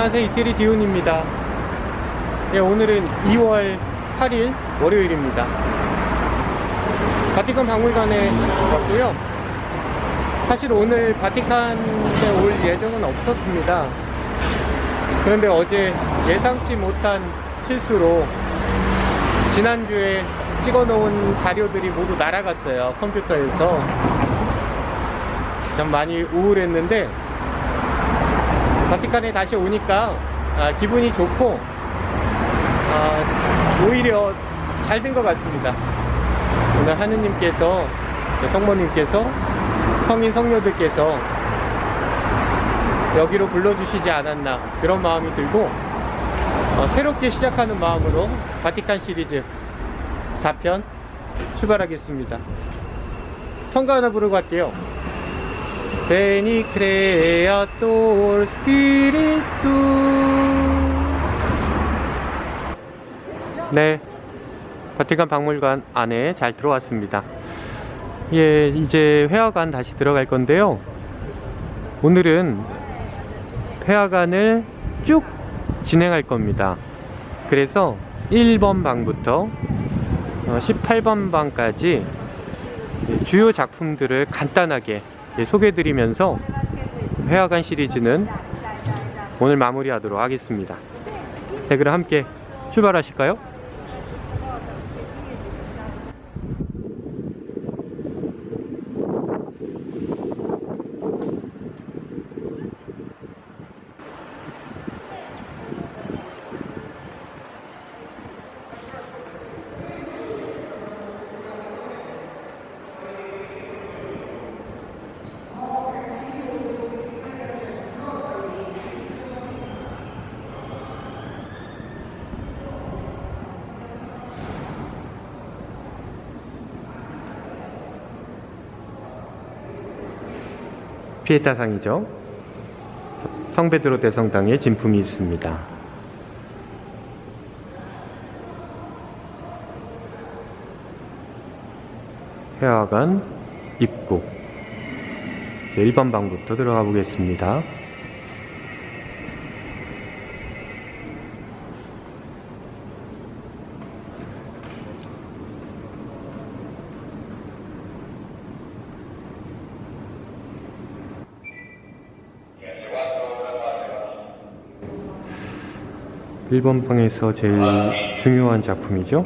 네, 안녕하세요. 이태리 디온입니다. 네, 오늘은 2월 8일 월요일입니다. 바티칸 박물관에 왔고요. 사실 오늘 바티칸에 올 예정은 없었습니다. 그런데 어제 예상치 못한 실수로 지난주에 찍어놓은 자료들이 모두 날아갔어요. 컴퓨터에서. 좀 많이 우울했는데 바티칸에 다시 오니까 아, 기분이 좋고 아, 오히려 잘 된 것 같습니다. 오늘 하느님께서 성모님께서 성인 성녀들께서 여기로 불러주시지 않았나 그런 마음이 들고 어, 새롭게 시작하는 마음으로 바티칸 시리즈 4편 출발하겠습니다. 성가 하나 부르고 갈게요. Veni creator 네. 바티칸 박물관 안에 잘 들어왔습니다. 예 이제 회화관 다시 들어갈 건데요. 오늘은 회화관을 쭉 진행할 겁니다. 그래서 1번 방부터 18번 방까지 주요 작품들을 간단하게 예, 소개해드리면서 회화관 시리즈는 오늘 마무리하도록 하겠습니다. 네, 그럼 함께 출발하실까요? 피에타상이죠. 성베드로 대성당에 진품이 있습니다. 회화관 입구 1번 방부터 들어가 보겠습니다. 일번 방에서 제일 중요한 작품이죠.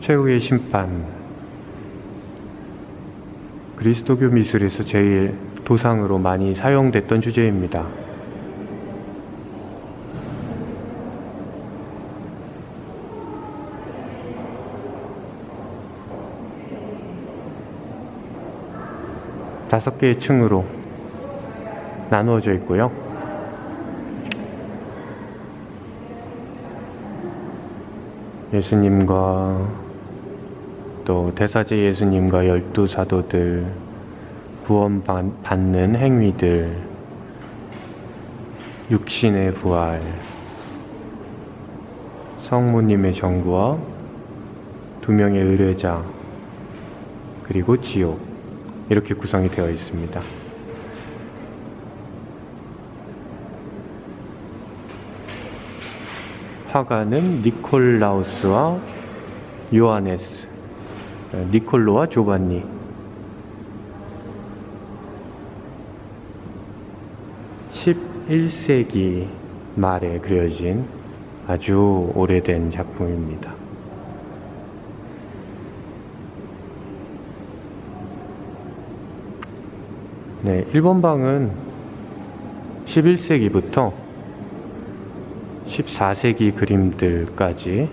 최후의 심판. 그리스도교 미술에서 제일 도상으로 많이 사용됐던 주제입니다. 다섯 개의 층으로 나누어져 있고요. 예수님과 또 대사제 예수님과 열두 사도들 구원받는 행위들 육신의 부활 성모님의 정구와 두 명의 의뢰자 그리고 지옥 이렇게 구성이 되어 있습니다. 화가는 니콜라우스와 요하네스, 어, 니콜로와 조반니. (11세기) 말에 그려진 아주 오래된 작품입니다. 네, 1번 방은 11세기부터 14세기 그림들까지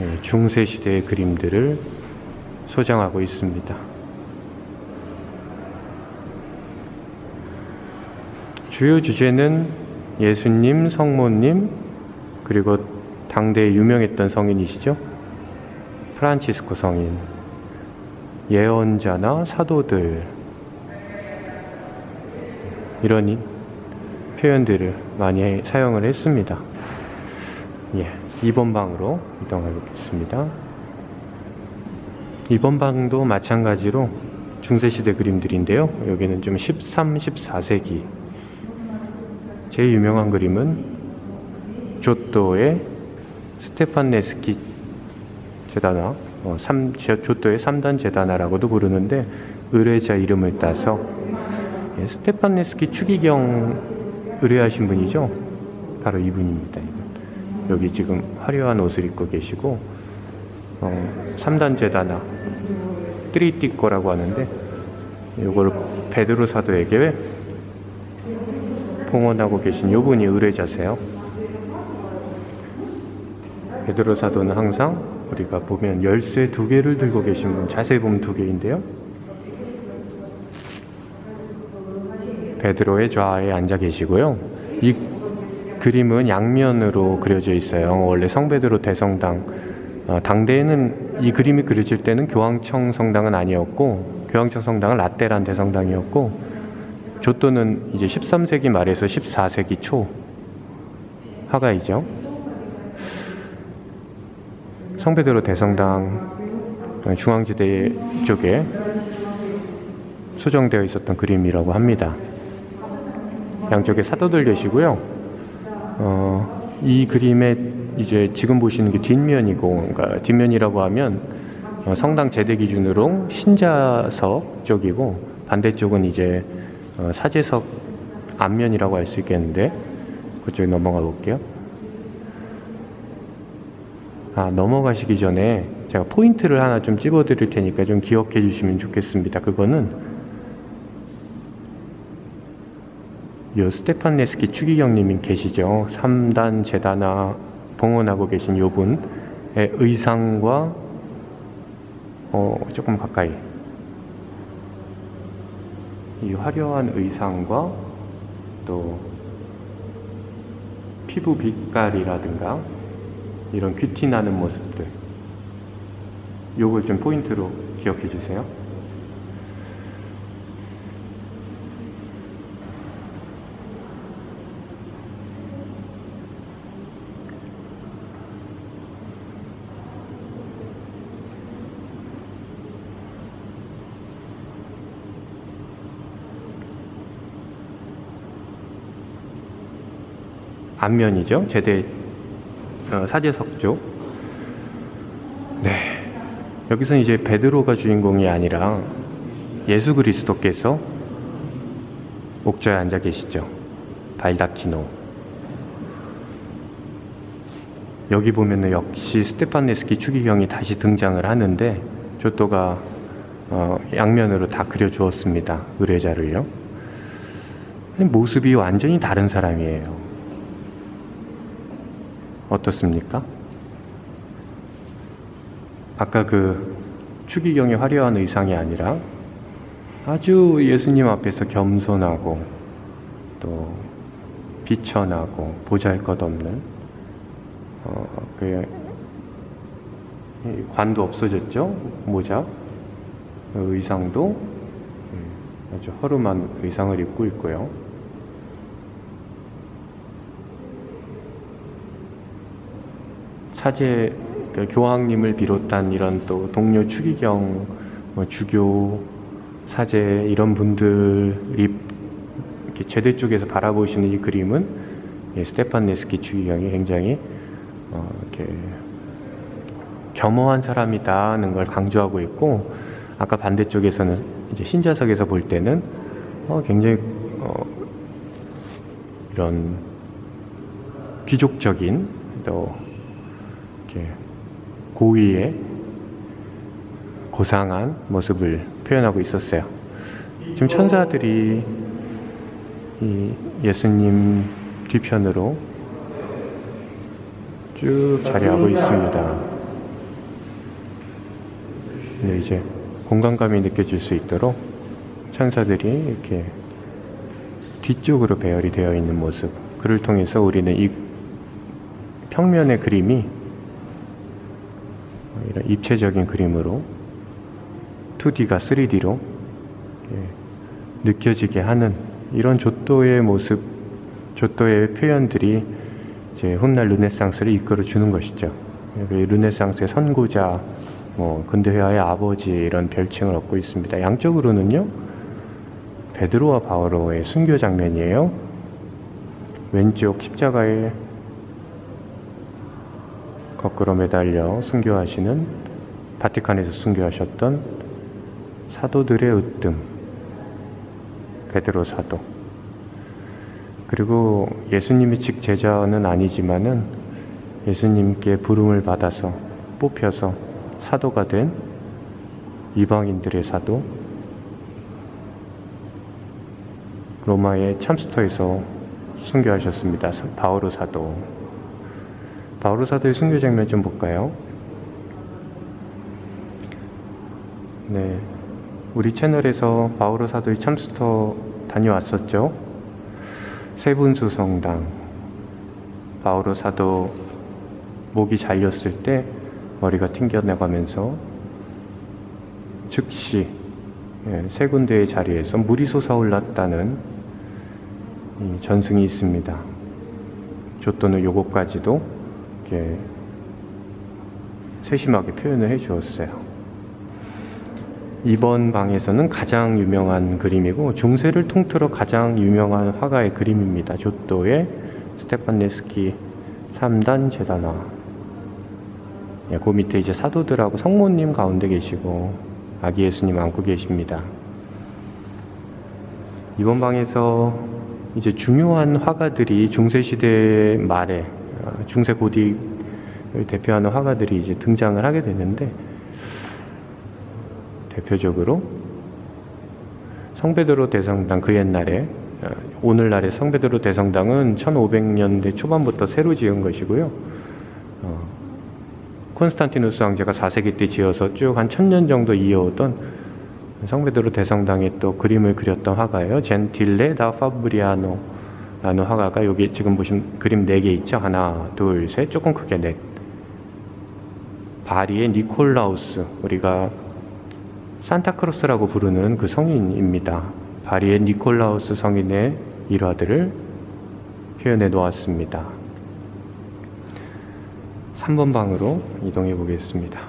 예, 중세 시대의 그림들을 소장하고 있습니다. 주요 주제는 예수님, 성모님, 그리고 당대에 유명했던 성인이시죠. 프란치스코 성인, 예언자나 사도들, 이런 표현들을 많이 사용을 했습니다. 예, 2번 방으로 이동해 보겠습니다. 2번 방도 마찬가지로 중세시대 그림들인데요. 여기는 좀 13, 14세기. 제일 유명한 그림은 조또의 스테판 네스키 제다나, 어, 삼, 제- 조또의 3단 제다나라고도 부르는데 의뢰자 이름을 따서 예, 스테판 네스키 추기경 의뢰하신 분이죠. 바로 이분입니다. 이분. 여기 지금 화려한 옷을 입고 계시고 어, 3단 제다나 트리띠꼬라고 하는데 이걸 베드로 사도에게 봉헌하고 계신 요분이 의뢰자세요. 베드로 사도는 항상 우리가 보면 열쇠 두 개를 들고 계신 분 자세히 보면 두 개인데요. 베드로의 좌에 앉아 계시고요. 이 그림은 양면으로 그려져 있어요. 원래 성베드로 대성당 어, 당대에는 이 그림이 그려질 때는 교황청 성당은 아니었고 교황청 성당은 라테란 대성당이었고 조또는 이제 13세기 말에서 14세기 초 화가이죠. 성베드로 대성당 어, 중앙지대 쪽에 소정되어 있었던 그림이라고 합니다. 양쪽에 사도들 계시고요. 어, 이 그림의 이제 지금 보시는 게 뒷면이고, 그러니까 뒷면이라고 하면 어, 성당 제대 기준으로 신자석 쪽이고 반대쪽은 이제 어, 사제석 앞면이라고 할 수 있겠는데 그쪽에 넘어가 볼게요. 아 넘어가시기 전에 제가 포인트를 하나 좀 찝어 드릴 테니까 좀 기억해 주시면 좋겠습니다. 그거는 요 스테판 네스키 추기경님이 계시죠. 3단 재단아 봉헌하고 계신 요 분의 의상과 어, 조금 가까이 이 화려한 의상과 또 피부 빛깔이라든가 이런 귀티 나는 모습들 요걸 좀 포인트로 기억해 주세요. 앞면이죠. 제대 어, 사제석 쪽. 네. 여기서 이제 베드로가 주인공이 아니라 예수 그리스도께서 옥저에 앉아 계시죠. 발다키노. 여기 보면은 역시 스테판네스키 추기경이 다시 등장을 하는데 조또가 어, 양면으로 다 그려 주었습니다. 의뢰자를요. 모습이 완전히 다른 사람이에요. 어떻습니까? 아까 그 추기경의 화려한 의상이 아니라 아주 예수님 앞에서 겸손하고 또 비천하고 보잘것없는 어, 그이 관도 없어졌죠 모자 그 의상도 음, 아주 허름한 의상을 입고 있고요. 사제 그 교황님을 비롯한 이런 또 동료 추기경, 뭐 주교, 사제 이런 분들이 제대 쪽에서 바라보시는 이 그림은 예, 스테판 네스키 추기경이 굉장히 어, 이렇게 겸허한 사람이다는 걸 강조하고 있고 아까 반대쪽에서는 이제 신자석에서 볼 때는 어, 굉장히 어, 이런 귀족적인 또 이렇게 고위의 고상한 모습을 표현하고 있었어요. 지금 천사들이 이 예수님 뒤편으로 쭉 자리하고 있습니다. 네, 이제 공간감이 느껴질 수 있도록 천사들이 이렇게 뒤쪽으로 배열이 되어 있는 모습. 그를 통해서 우리는 이 평면의 그림이 이런 입체적인 그림으로 2D가 3D로 느껴지게 하는 이런 조또의 모습, 조또의 표현들이 이제 훗날 르네상스를 이끌어 주는 것이죠. 여기 르네상스의 선구자 뭐 근대회화의 아버지 이런 별칭을 얻고 있습니다. 양쪽으로는요 베드로와 바오로의 순교 장면이에요. 왼쪽 십자가에 거꾸로 매달려 순교하시는 바티칸에서 순교하셨던 사도들의 으뜸 베드로 사도. 그리고 예수님이 직 제자는 아니지만은 예수님께 부름을 받아서 뽑혀서 사도가 된 이방인들의 사도. 로마의 참스터에서 순교하셨습니다. 바오로 사도 바오로 사도의 순교 장면 좀 볼까요? 네, 우리 채널에서 바오로 사도의 참스터 다녀왔었죠. 세분수 성당 바오로 사도 목이 잘렸을 때 머리가 튕겨나가면서 즉시 예, 세 군데의 자리에서 물이 솟아올랐다는 이 전승이 있습니다. 조또는 요것까지도 이렇게 세심하게 표현을 해 주었어요. 이번 방에서는 가장 유명한 그림이고 중세를 통틀어 가장 유명한 화가의 그림입니다. 조또의 스테판 네스키 3단 재단화. 예, 그 밑에 이제 사도들하고 성모님 가운데 계시고 아기 예수님 안고 계십니다. 이번 방에서 이제 중요한 화가들이 중세 시대 말에 어, 중세 고딕을 대표하는 화가들이 이제 등장을 하게 되는데 대표적으로 성베드로 대성당 그 옛날에 어, 오늘날의 성베드로 대성당은 1500년대 초반부터 새로 지은 것이고요. 어, 콘스탄티누스 왕제가 4세기 때 지어서 쭉한 천년 정도 이어오던 성베드로 대성당에 또 그림을 그렸던 화가예요. 젠틸레 다 파브리아노 라는 화가가 여기 지금 보시면 그림 4개 있죠. 하나, 둘, 셋, 조금 크게 넷. 바리의 니콜라우스, 우리가 산타크로스라고 부르는 그 성인입니다. 바리의 니콜라우스 성인의 일화들을 표현해 놓았습니다. 3번 방으로 이동해 보겠습니다.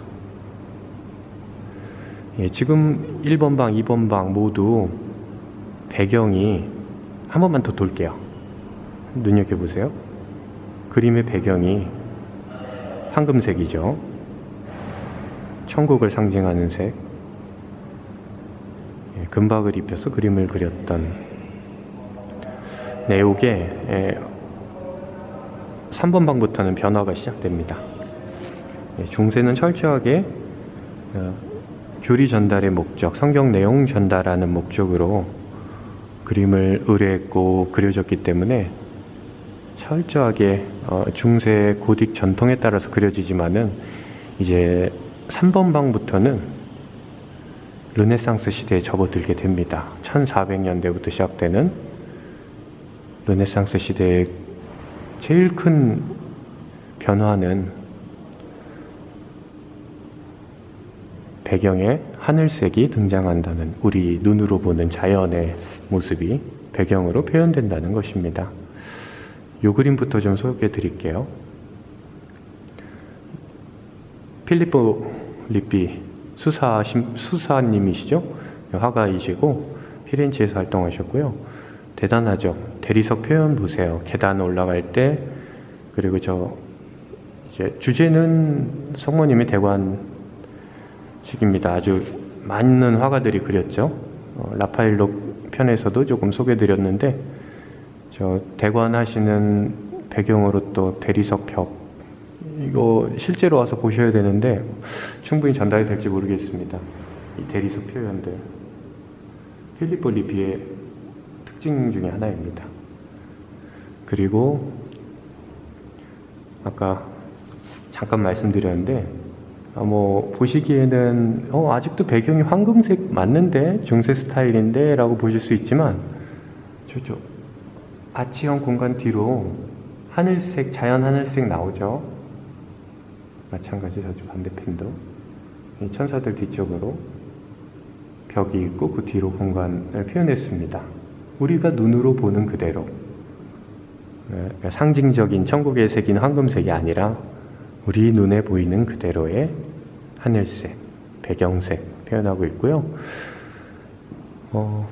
예, 지금 1번 방, 2번 방 모두 배경이 한 번만 더 돌게요. 눈여겨보세요. 그림의 배경이 황금색이죠. 천국을 상징하는 색. 예, 금박을 입혀서 그림을 그렸던 예, 3번 방부터는 변화가 시작됩니다. 예, 중세는 철저하게 어, 교리 전달의 목적, 성경 내용 전달하는 목적으로 그림을 의뢰했고 그려졌기 때문에 철저하게 어, 중세 고딕 전통에 따라서 그려지지만은 이제 3번 방부터는 르네상스 시대에 접어들게 됩니다. 1400년대부터 시작되는 르네상스 시대의 제일 큰 변화는 배경에 하늘색이 등장한다는 우리 눈으로 보는 자연의 모습이 배경으로 표현된다는 것입니다. 요 그림부터 좀 소개해 드릴게요. 필리포 리피 수사 수사님이시죠? 화가이시고 피렌체에서 활동하셨고요. 대단하죠. 대리석 표현 보세요. 계단 올라갈 때 그리고 저 이제 주제는 성모님의 대관식입니다. 아주 많은 화가들이 그렸죠. 어, 라파엘로 편에서도 조금 소개드렸는데 저 대관 하시는 배경으로 또 대리석 벽 이거 실제로 와서 보셔야 되는데 충분히 전달이 될지 모르겠습니다. 이 대리석 표현들 필리포 리피의 특징 중에 하나입니다. 그리고 아까 잠깐 말씀드렸는데 아, 뭐 보시기에는 어, 아직도 배경이 황금색 맞는데 중세 스타일인데 라고 보실 수 있지만 저저 아치형 공간 뒤로 하늘색 자연 하늘색 나오죠. 마찬가지 저쪽 반대편도 이 천사들 뒤쪽으로 벽이 있고 그 뒤로 공간을 표현했습니다. 우리가 눈으로 보는 그대로 네, 그러니까 상징적인 천국의 색인 황금색이 아니라 우리 눈에 보이는 그대로의 하늘색, 배경색 표현하고 있고요. 어,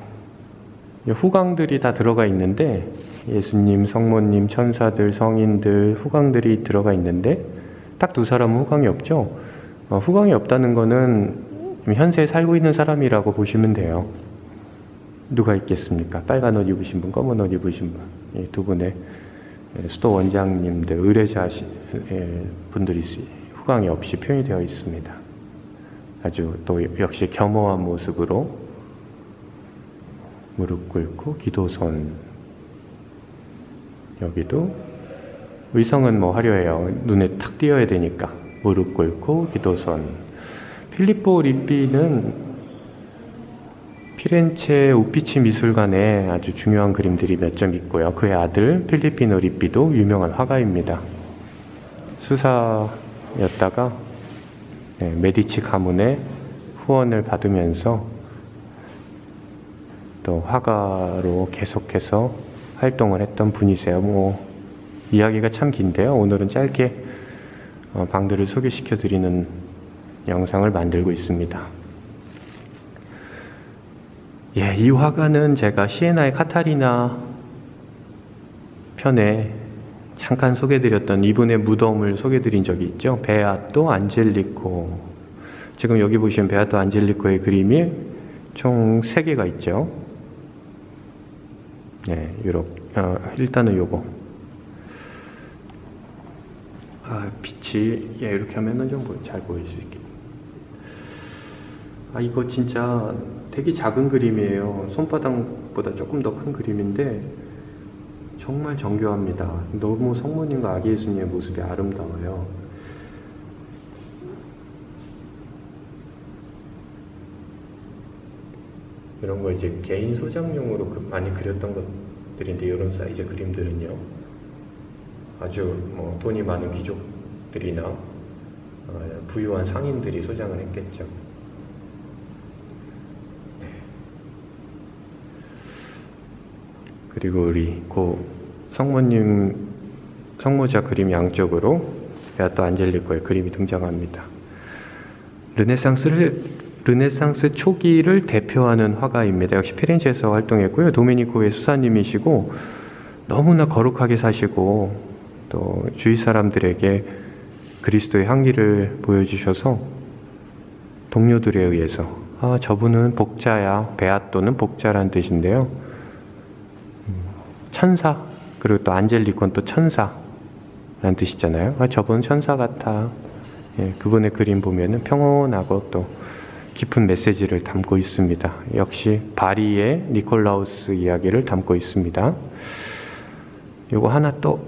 이 후광들이 다 들어가 있는데 예수님, 성모님, 천사들, 성인들, 후광들이 들어가 있는데 딱 두 사람은 후광이 없죠. 어, 후광이 없다는 거는 현세에 살고 있는 사람이라고 보시면 돼요. 누가 있겠습니까? 빨간 옷 입으신 분, 검은 옷 입으신 분, 이두 분의 수도 원장님들, 의뢰자 시- 예, 분들이 있- 후광이 없이 표현이 되어 있습니다. 아주 또 역시 겸허한 모습으로 무릎 꿇고 기도선 여기도 의성은 뭐 화려해요. 눈에 탁 띄어야 되니까 무릎 꿇고 기도선 필리포 립비는 피렌체 우피치 미술관에 아주 중요한 그림들이 몇 점 있고요. 그의 아들 필리피노 립비도 유명한 화가입니다. 수사였다가 네, 메디치 가문의 후원을 받으면서 또 화가로 계속해서 활동을 했던 분이세요. 뭐 이야기가 참 긴데요. 오늘은 짧게 어, 방들을 소개시켜 드리는 영상을 만들고 있습니다. 예, 이 화가는 제가 시에나의 카타리나 편에 잠깐 소개드렸던 이분의 무덤을 소개드린 적이 있죠. 베아토 안젤리코. 지금 여기 보시면 베아토 안젤리코의 그림이 총 3개가 있죠. 네, 유럽. 어, 일단은 요거. 아, 빛이 예, 이렇게 하면은 좀 잘 보일 수 있게. 아, 이거 진짜 되게 작은 그림이에요. 손바닥보다 조금 더 큰 그림인데 정말 정교합니다. 너무 성모님과 아기 예수님의 모습이 아름다워요. 이런 거 이제 개인 소장용으로 그- 많이 그렸던 것 들인데 이런 사이즈 그림들은요. 아주 뭐 돈이 많은 귀족들이나 어, 부유한 상인들이 소장을 했겠죠. 네. 그리고 우리 고 성모님 성모자 그림 양쪽으로 베아토 안젤리코의 그림이 등장합니다. 르네상스를 르네상스 초기를 대표하는 화가입니다. 역시 피렌체에서 활동했고요. 도메니코의 수사님이시고 너무나 거룩하게 사시고 또 주위 사람들에게 그리스도의 향기를 보여주셔서 동료들에 의해서 아 저분은 복자야 베아토는 복자란 뜻인데요. 음, 천사 그리고 또 안젤리콘 또 천사라는 뜻이잖아요. 아 저분 천사 같아. 예, 그분의 그림 보면은 평온하고 또 깊은 메시지를 담고 있습니다. 역시 바리의 니콜라우스 이야기를 담고 있습니다. 요거 하나 또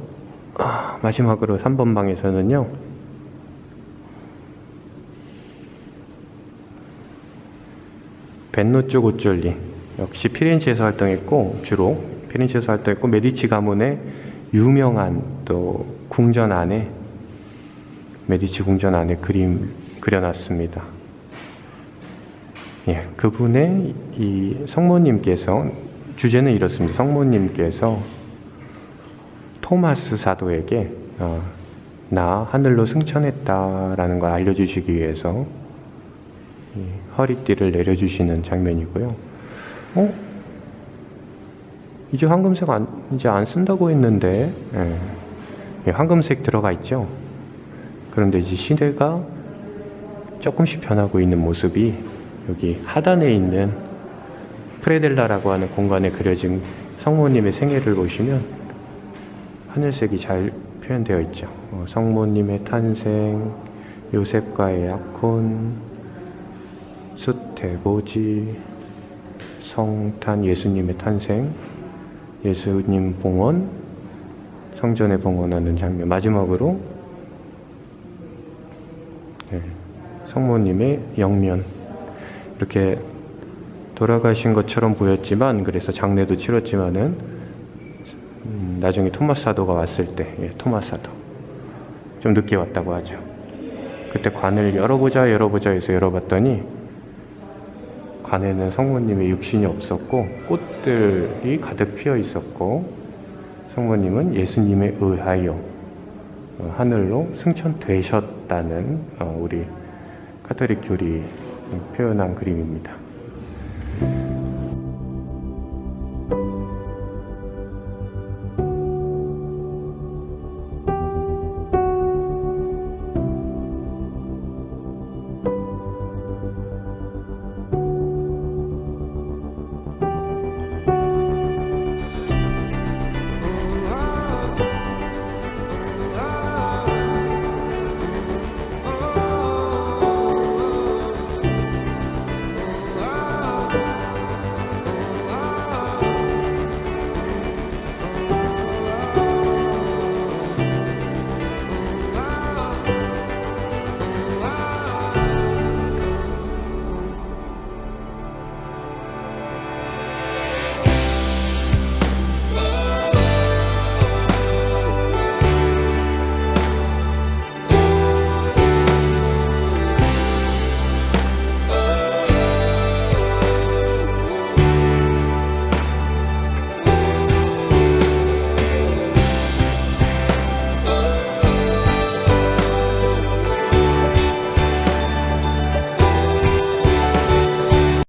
아, 마지막으로 3번 방에서는요. 벤노쪼 고쫄리 역시 피렌체에서 활동했고 주로 피렌체에서 활동했고 메디치 가문의 유명한 또 궁전 안에 메디치 궁전 안에 그림 그려놨습니다. 예, 그분의 이 성모님께서 주제는 이렇습니다. 성모님께서 토마스 사도에게 어, 나 하늘로 승천했다라는 걸 알려주시기 위해서 이 허리띠를 내려주시는 장면이고요. 어? 이제 황금색 안, 이제 안 쓴다고 했는데 예. 예, 황금색 들어가 있죠. 그런데 이제 시대가 조금씩 변하고 있는 모습이 여기 하단에 있는 프레델라라고 하는 공간에 그려진 성모님의 생애를 보시면 하늘색이 잘 표현되어 있죠. 어, 성모님의 탄생, 요셉과의 약혼, 수태고지, 성탄 예수님의 탄생, 예수님 봉헌, 성전에 봉헌하는 장면. 마지막으로 네, 성모님의 영면. 이렇게 돌아가신 것처럼 보였지만 그래서 장례도 치렀지만은 음, 나중에 토마스 사도가 왔을 때 예, 토마스 사도 좀 늦게 왔다고 하죠. 그때 관을 열어보자 열어보자 해서 열어봤더니 관에는 성모님의 육신이 없었고 꽃들이 가득 피어 있었고 성모님은 예수님에 의하여 어, 하늘로 승천되셨다는 어, 우리 카톨릭 교리 표현한 그림입니다.